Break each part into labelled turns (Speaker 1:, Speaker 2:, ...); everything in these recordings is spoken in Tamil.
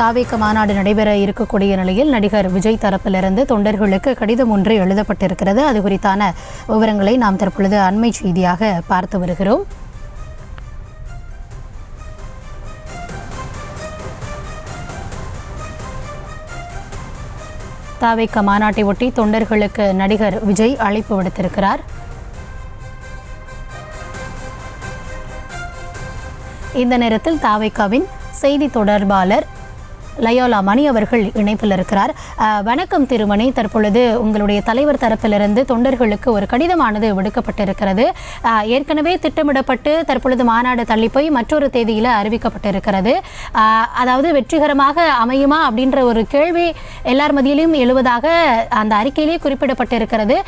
Speaker 1: தாவேக்க மாநாடு நடைபெற இருக்கக்கூடிய நிலையில் நடிகர் விஜய் தரப்பிலிருந்து தொண்டர்களுக்கு கடிதம் ஒன்று எழுதப்பட்டிருக்கிறது. அது குறித்தான விவரங்களை நாம் தற்பொழுது அண்மை செய்தியாக பார்த்து வருகிறோம். தாவேக்க மாநாட்டை ஒட்டி தொண்டர்களுக்கு நடிகர் விஜய் அழைப்பு விடுத்திருக்கிறார். இந்த நேரத்தில் தாவேக்காவின் செய்தி தொடர்பாளர் லயோலா மணி அவர்கள் இணைப்பில் இருக்கிறார். வணக்கம் திருமணி. தற்பொழுது உங்களுடைய தலைவர் தரப்பிலிருந்து தொண்டர்களுக்கு ஒரு கடிதமானது விடுக்கப்பட்டிருக்கிறது. ஏற்கனவே திட்டமிடப்பட்டு தற்பொழுது மாநாடு தள்ளிப்போய் மற்றொரு தேதியில் அறிவிக்கப்பட்டிருக்கிறது. அதாவது வெற்றிகரமாக அமையுமா அப்படின்ற ஒரு கேள்வி எல்லார் மத்தியிலும் எழுவதாக அந்த அறிக்கையிலே குறிப்பிடப்பட்டிருக்கிறது.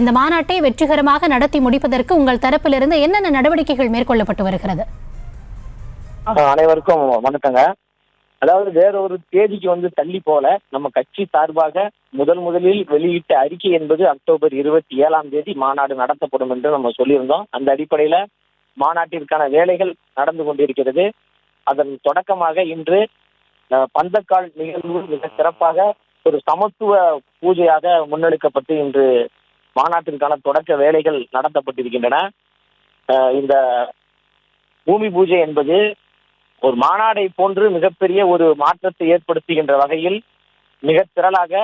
Speaker 1: இந்த மாநாட்டை வெற்றிகரமாக நடத்தி முடிப்பதற்கு உங்கள் தரப்பிலிருந்து என்னென்ன நடவடிக்கைகள் மேற்கொள்ளப்பட்டு வருகிறது?
Speaker 2: அனைவருக்கும் வணக்கங்க. அதாவது வேற ஒரு தேதிக்கு வந்து தள்ளி போல நம்ம கட்சி சார்பாக முதல் முதலில் வெளியிட்ட அறிக்கை என்பது அக்டோபர் இருபத்தி ஏழாம் தேதி மாநாடு நடத்தப்படும் என்று நம்ம சொல்லியிருந்தோம். அந்த அடிப்படையில மாநாட்டிற்கான வேலைகள் நடந்து கொண்டிருக்கிறது. அதன் தொடக்கமாக இன்று பந்தக்கால் நிகழ்வு மிக சிறப்பாக ஒரு சமத்துவ பூஜையாக முன்னெடுக்கப்பட்டு இன்று மாநாட்டிற்கான தொடக்க வேலைகள் நடத்தப்பட்டிருக்கின்றன. இந்த பூமி பூஜை என்பது ஒரு மாநாடை போன்று மிகப்பெரிய ஒரு மாற்றத்தை ஏற்படுத்துகின்ற வகையில் மிக திரளாக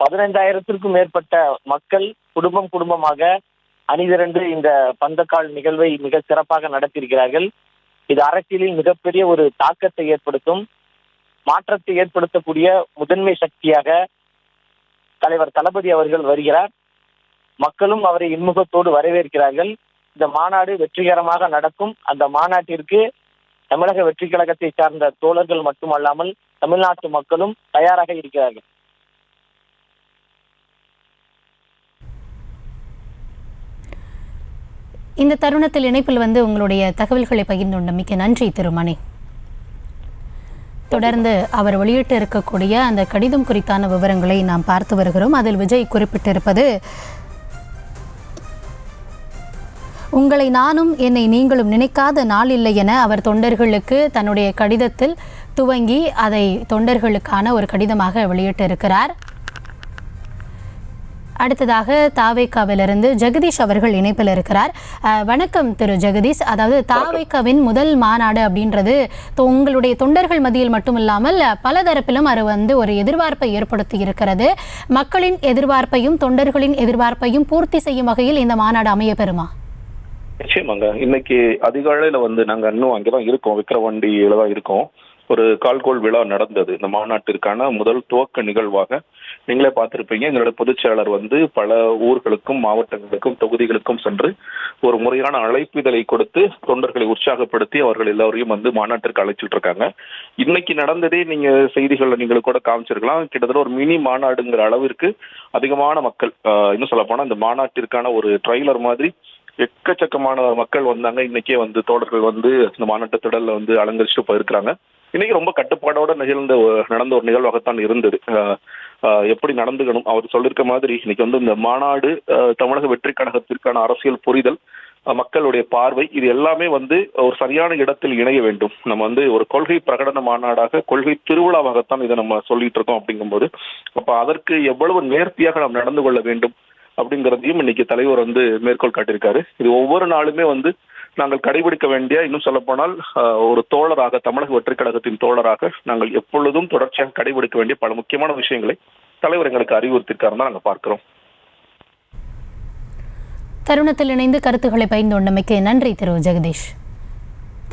Speaker 2: பதினைந்தாயிரத்திற்கும் மேற்பட்ட மக்கள் குடும்பம் குடும்பமாக அணிதிரண்டு இந்த பந்தக்கால் நிகழ்வை மிக சிறப்பாக நடத்தியிருக்கிறார்கள். இது அரசியலில் மிகப்பெரிய ஒரு தாக்கத்தை ஏற்படுத்தும் மாற்றத்தை ஏற்படுத்தக்கூடிய முதன்மை சக்தியாக தலைவர் தளபதி அவர்கள் வருகிறார். மக்களும் அவரை இன்முகத்தோடு வரவேற்கிறார்கள். இந்த மாநாடு வெற்றிகரமாக நடக்கும். அந்த மாநாட்டிற்கு தமிழக வெற்றி கழகத்தை சார்ந்த தோழர்கள் மட்டுமல்லாமல் தமிழ்நாட்டு மக்களும் தயாராக இருக்கிறார்கள்.
Speaker 1: இந்த தருணத்தில் இணைப்பில் வந்து உங்களுடைய தகவல்களை பகிர்ந்து கொண்ட மிக்க நன்றி திருமணி. தொடர்ந்து அவர் வெளியிட்டு இருக்கக்கூடிய அந்த கடிதம் குறித்தான விவரங்களை நாம் பார்த்து வருகிறோம். அதில் விஜய் குறிப்பிட்டிருப்பது உங்களை நானும் என்னை நீங்களும் நினைக்காத நாள் இல்லை என அவர் தொண்டர்களுக்கு தன்னுடைய கடிதத்தில் துவங்கி அதை தொண்டர்களுக்கான ஒரு கடிதமாக வெளியிட்டிருக்கிறார். அடுத்ததாக தாவேக்காவிலிருந்து ஜெகதீஷ் அவர்கள் இணைப்பில் இருக்கிறார். வணக்கம் திரு ஜெகதீஷ். அதாவது தாவேக்காவின் முதல் மாநாடு அப்படின்றது உங்களுடைய தொண்டர்கள் மத்தியில் மட்டும் இல்லாமல் பல தரப்பிலும் அது வந்து ஒரு எதிர்பார்ப்பை ஏற்படுத்தி இருக்கிறது. மக்களின் எதிர்பார்ப்பையும் தொண்டர்களின் எதிர்பார்ப்பையும் பூர்த்தி செய்யும் வகையில் இந்த மாநாடு அமைய பெறுமா?
Speaker 3: நிச்சயமாங்க. இன்னைக்கு அதிகாலையில வந்து நாங்க இன்னும் அங்கதான் இருக்கோம். விக்கிரவாண்டியில தான் இருக்கோம். ஒரு கால்கோள் விழா நடந்தது. இந்த மாநாட்டிற்கான முதல் துவக்க நிகழ்வாக நீங்களே பார்த்திருப்பீங்க. எங்களோட பொதுச் செயலர் வந்து பல ஊர்களுக்கும் மாவட்டங்களுக்கும் தொகுதிகளுக்கும் சென்று ஒரு முறையான அழைப்பிதழை கொடுத்து தொண்டர்களை உற்சாகப்படுத்தி அவர்கள் எல்லாரையும் வந்து மாநாட்டிற்கு அழைச்சிட்டு இருக்காங்க. இன்னைக்கு நடந்ததே நீங்க செய்திகள்ல நீங்களுக்கு கூட காமிச்சிருக்கலாம். கிட்டத்தட்ட ஒரு மினி மாநாடுங்கிற அளவிற்கு அதிகமான மக்கள் இன்னும் சொல்ல போனா இந்த மாநாட்டிற்கான ஒரு ட்ரெய்லர் மாதிரி எக்கச்சக்கமான மக்கள் வந்தாங்க. இன்னைக்கே வந்து தோழர்கள் வந்து இந்த மாநாட்டு திடல்ல வந்து அலங்கரிச்சுட்டு போயிருக்கிறாங்க. இன்னைக்கு ரொம்ப கட்டுப்பாடோட நிகழ்ந்த ஒரு- நடந்த ஒரு நிகழ்வாகத்தான் இருந்தது. எப்படி நடந்துக்கணும்? அவர் சொல்லியிருக்க மாதிரி இன்னைக்கு வந்து இந்த மாநாடு தமிழக வெற்றி கழகத்திற்கான அரசியல் புரிதல் மக்களுடைய பார்வை இது எல்லாமே வந்து ஒரு சரியான இடத்தில் இணைய வேண்டும். நம்ம வந்து ஒரு கொள்கை பிரகடன மாநாடாக கொள்கை திருவிழாவாகத்தான் இதை நம்ம சொல்லிட்டு இருக்கோம் அப்படிங்கும்போது அப்ப அதற்கு எவ்வளவு நேர்த்தியாக நாம் நடந்து கொள்ள வேண்டும்? அப்படிங்கிறதையும் இன்னைக்கு தலைவர் வந்து மேற்கோள் காட்டியிருக்காரு. இது ஒவ்வொரு நாளுமே வந்து நாங்கள் கடைபிடிக்க வேண்டிய இன்னும் சொல்ல போனால் ஒரு தோழராக தமிழக வெற்றி கழகத்தின் தோழராக நாங்கள் எப்பொழுதும் தொடர்ச்சியாக கடைபிடிக்க வேண்டிய பல முக்கியமான விஷயங்களை தலைவர் எங்களுக்கு அறிவுறுத்திருக்காருன்னு நாங்கள் பார்க்கிறோம்.
Speaker 1: தருணத்தில் இணைந்து கருத்துக்களை பயந்து நன்றி திரு ஜெகதீஷ்.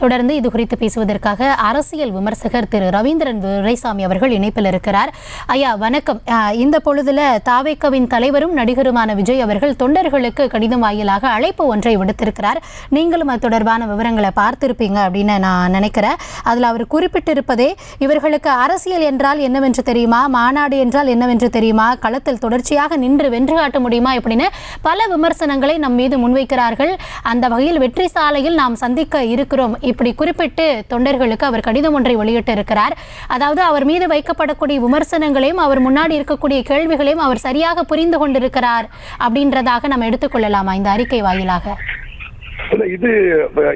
Speaker 1: தொடர்ந்து இது குறித்து பேசுவதற்காக அரசியல் விமர்சகர் திரு ரவீந்திரன் துரைசாமி அவர்கள் இணைப்பில் இருக்கிறார். ஐயா வணக்கம். இந்த பொழுதுல தாவேக்கவின் தலைவரும் நடிகருமான விஜய் அவர்கள் தொண்டர்களுக்கு கடிதம் வாயிலாக அழைப்பு ஒன்றை விடுத்திருக்கிறார். நீங்களும் அது தொடர்பான விவரங்களை பார்த்திருப்பீங்க அப்படின்னு நான் நினைக்கிறேன். அதில் அவர் குறிப்பிட்டிருப்பதே இவர்களுக்கு அரசியல் என்றால் என்னவென்று தெரியுமா? மாநாடு என்றால் என்னவென்று தெரியுமா? களத்தில் தொடர்ச்சியாக நின்று வென்று காட்ட முடியுமா? இப்படின்னு பல விமர்சனங்களை நம் மீது முன்வைக்கிறார்கள். அந்த வகையில் வெற்றி சாலையில் நாம் சந்திக்க இருக்கிறோம். இப்படி குறிப்பிட்டு தொண்டர்களுக்கு அவர் கடிதம் ஒன்றை வெளியிட்டு இருக்கிறார் அதாவது அவர் மீது வைக்கப்படக்கூடிய விமர்சனங்களையும் அவர் முன்னாடி இருக்கக்கூடிய கேள்விகளையும் அவர் சரியாக புரிந்து கொண்டிருக்கிறார் அப்படின்றதாக நம்ம எடுத்துக்கொள்ளலாமா இந்த அறிக்கை வாயிலாக?
Speaker 4: இது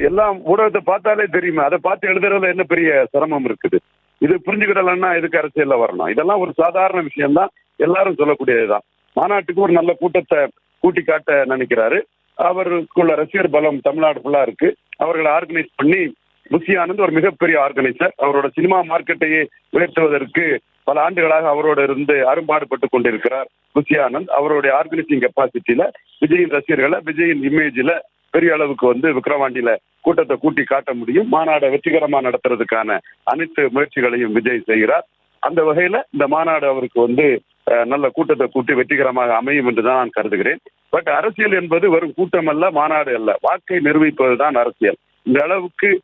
Speaker 4: எல்லாம் ஊடகத்தை பார்த்தாலே தெரியுமே. அதை பார்த்து எழுதுறதுல என்ன பெரிய சிரமம் இருக்குது? இது புரிஞ்சுக்கிடலன்னா எதுக்கு அரசியல்ல வரணும்? இதெல்லாம் ஒரு சாதாரண விஷயம்தான். எல்லாரும் சொல்லக்கூடியதுதான். மாநாட்டுக்கு ஒரு நல்ல கூட்டத்தை கூட்டி காட்ட நினைக்கிறாரு. அவருக்குள்ள ரசிகர் பலம் தமிழ்நாடு ஃபுல்லா இருக்கு. அவர்களை ஆர்கனைஸ் பண்ணி முசி ஆனந்த் ஒரு மிகப்பெரிய ஆர்கனைசர் அவரோட சினிமா மார்க்கெட்டையே உயர்த்துவதற்கு பல ஆண்டுகளாக அவரோட இருந்து அரும்பாடுபட்டு கொண்டிருக்கிறார் முசி ஆனந்த். அவருடைய ஆர்கனைசிங் கெப்பாசிட்டியில விஜயின் ரசிகர்களை விஜயின் இமேஜ்ல பெரிய அளவுக்கு வந்து விக்ரவாண்டியில கூட்டத்தை கூட்டி காட்ட முடியும். மாநாடை வெற்றிகரமா நடத்துறதுக்கான அனைத்து முயற்சிகளையும் விஜய் செய்கிறார். அந்த வகையில இந்த மாநாடு அவருக்கு வந்து நல்ல கூட்டத்தை கூட்டி வெற்றிகரமாக அமையும் என்று தான் நான் கருதுகிறேன். பட் அரசியல் என்பது வெறும் கூட்டம் அல்ல மாநாடு அல்ல. வாக்கை நிரூபிப்பது தான் அரசியல். இந்த அளவுக்கு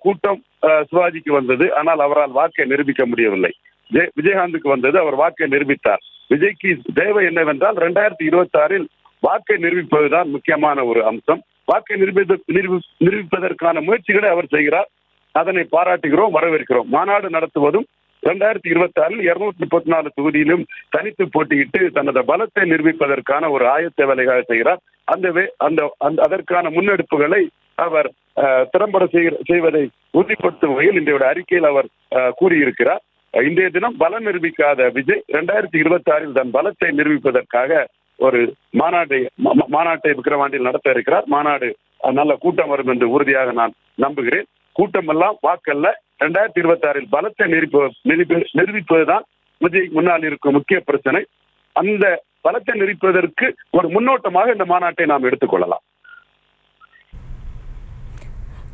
Speaker 4: கூட்டம் சிவாஜிக்கு வந்தது. ஆனால் அவரால் வாக்கை நிரூபிக்க முடியவில்லை. ஜெய- விஜயகாந்துக்கு வந்தது அவர் வாக்கை நிரூபித்தார். விஜய்க்கு தேவை என்னவென்றால் ரெண்டாயிரத்தி இருபத்தி ஆறில் வாக்கை நிரூபிப்பதுதான் முக்கியமான ஒரு அம்சம். வாக்கை நிரூபி- நிரூபிப்பதற்கான முயற்சிகளை அவர் செய்கிறார். அதனை பாராட்டுகிறோம் வரவேற்கிறோம். மாநாடு நடத்துவதும் ரெண்டாயிரத்தி இருபத்தி ஆறில் இருநூத்தி முப்பத்தி நாலு தொகுதியிலும் தனித்து போட்டியிட்டு தனது பலத்தை நிரூபிப்பதற்கான ஒரு ஆயத்த வேலைகளை செய்கிறார். அந்த அந்த அந்த- அதற்கான முன்னெடுப்புகளை அவர் திறம்பட செய்கிற- செய்வதை உறுதிப்படுத்தும் வகையில் இன்றைய அறிக்கையில் அவர் கூறியிருக்கிறார். இன்றைய தினம் பலம் நிரூபிக்காத விஜய் ரெண்டாயிரத்தி இருபத்தி ஆறில் தன் பலத்தை நிரூபிப்பதற்காக ஒரு மாநாட்டை மா- மா- மாநாட்டை விக்கிரவாண்டியில் நடத்த இருக்கிறார். மாநாடு நல்ல கூட்டம் வரும் என்று உறுதியாக நான் நம்புகிறேன். கூட்டம் எல்லாம் வாக்கல்ல. ரெண்டாயிரத்தி இருபத்தி ஆறில் பலத்தை நிரூப நிரூபிப்பதுதான் விஜய் முன்னால் இருக்கும் முக்கிய பிரச்சனை. அந்த பலத்தை நிரூபிப்பதற்கு ஒரு முன்னோட்டமாக இந்த மாநாட்டை நாம் எடுத்துக்கொள்ளலாம்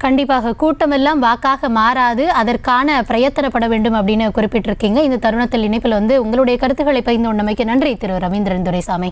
Speaker 1: கண்டிப்பாக கூட்டமெல்லாம் வாக்காக மாறாது அதற்கான பிரயத்தனப்பட வேண்டும் அப்படின்னு குறிப்பிட்டிருக்கீங்க. இந்த தருணத்தில் இணைப்பில் வந்து உங்களுடைய கருத்துக்களை பகிர்ந்து கொண்டமைக்கு நன்றி திரு. ரவீந்திரன் துரைசாமி.